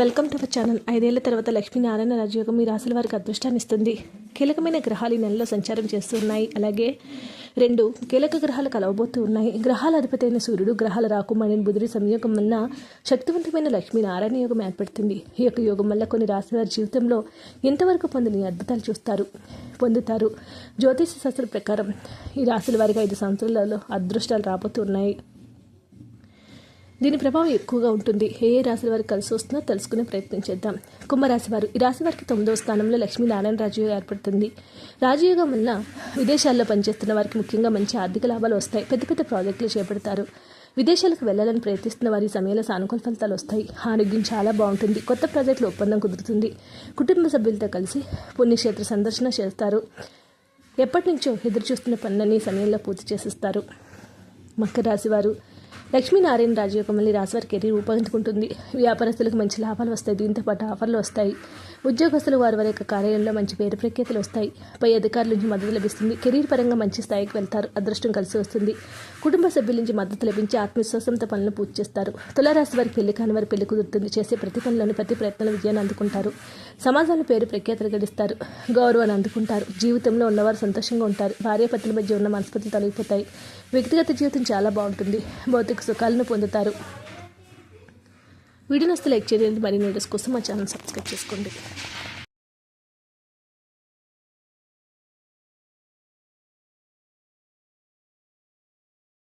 Welcome to our channel. ఐదేళ్ళ తర్వాత లక్ష్మీనారాయణ రాజయోగం మీ రాశుల వారికి అదృష్టాన్ని ఇస్తుంది. కీలకమైన గ్రహాలు ఈ నెలలో సంచారం చేస్తున్నాయి అలాగే రెండు కీలక గ్రహాలు కలవబోతూ ఉన్నాయి. గ్రహాల అధిపతి అయిన సూర్యుడు గ్రహాల రాకుమారిని బుధుడి సంయోగం వలన శక్తివంతమైన లక్ష్మీనారాయణ యోగం ఏర్పడుతుంది. ఈ యొక్క యోగం వల్ల కొన్ని రాశి వారి జీవితంలో ఇంతవరకు పొందని అద్భుతాలు చూస్తారు? పొందుతారు. జ్యోతిష శాస్త్రం ప్రకారం ఈ రాశుల వారికి ఐదు సంవత్సరాలలో అదృష్టాలు రాబోతున్నాయి దీని ప్రభావం ఎక్కువగా ఉంటుంది. ఏ ఏ రాశి వారికి కలిసి వస్తుందో తెలుసుకునే ప్రయత్నం చేద్దాం. కుంభరాశి వారు ఈ రాశి వారికి తొమ్మిదవ స్థానంలో లక్ష్మీనారాయణ రాజయోగం ఏర్పడుతుంది. రాజయోగం వల్ల విదేశాల్లో పనిచేస్తున్న వారికి ముఖ్యంగా మంచి ఆర్థిక లాభాలు వస్తాయి. పెద్ద పెద్ద ప్రాజెక్టులు చేపడతారు. విదేశాలకు వెళ్ళాలని ప్రయత్నిస్తున్న వారి సమయంలో సానుకూల ఫలితాలు వస్తాయి. ఆరోగ్యం చాలా బాగుంటుంది. కొత్త ప్రాజెక్టుల ఒప్పందం కుదురుతుంది. కుటుంబ సభ్యులతో కలిసి పుణ్యక్షేత్ర సందర్శన చేస్తారు. ఎప్పటి నుంచో ఎదురు చూస్తున్న పనులని సమయంలో పూర్తి చేసిస్తారు. మకర రాశి వారు లక్ష్మీనారాయణ రాజయోగం మళ్ళీ రాశి వారి కెరీర్ ఊపందుకుంటుంది. వ్యాపారస్తులకు మంచి లాభాలు వస్తాయి. దీంతో పాటు ఆఫర్లు వస్తాయి. ఉద్యోగస్తులు వారి వారి యొక్క కార్యాలయంలో మంచి పేరు ప్రఖ్యాతులు వస్తాయి. పై అధికారుల నుంచి మద్దతు లభిస్తుంది. కెరీర్ పరంగా మంచి స్థాయికి వెళ్తారు. అదృష్టం కలిసి వస్తుంది. కుటుంబ సభ్యుల నుంచి మద్దతు లభించి ఆత్మవిశ్వాసంతో పనులను పూర్తి చేస్తారు. తులారాశి వారికి పెళ్ళి కాని వారి పెళ్ళి కుదురుతుంది. చేసే ప్రతి పనులను ప్రతి ప్రయత్నాలు విజయాన్ని అందుకుంటారు. సమాజంలో పేరు ప్రఖ్యాతలు గడిస్తారు. గౌరవాన్ని అందుకుంటారు. జీవితంలో ఉన్నవారు సంతోషంగా ఉంటారు. భార్యాపతుల మధ్య ఉన్న మనస్పతులు తొలగిపోతాయి. వ్యక్తిగత జీవితం చాలా బాగుంటుంది. భౌతిక సుఖాలను పొందుతారు. వీడియోని వస్తే లైక్ చేయండి. మరిన్ని వీడియోస్ కోసం మా ఛానల్ సబ్స్క్రైబ్ చేసుకోండి.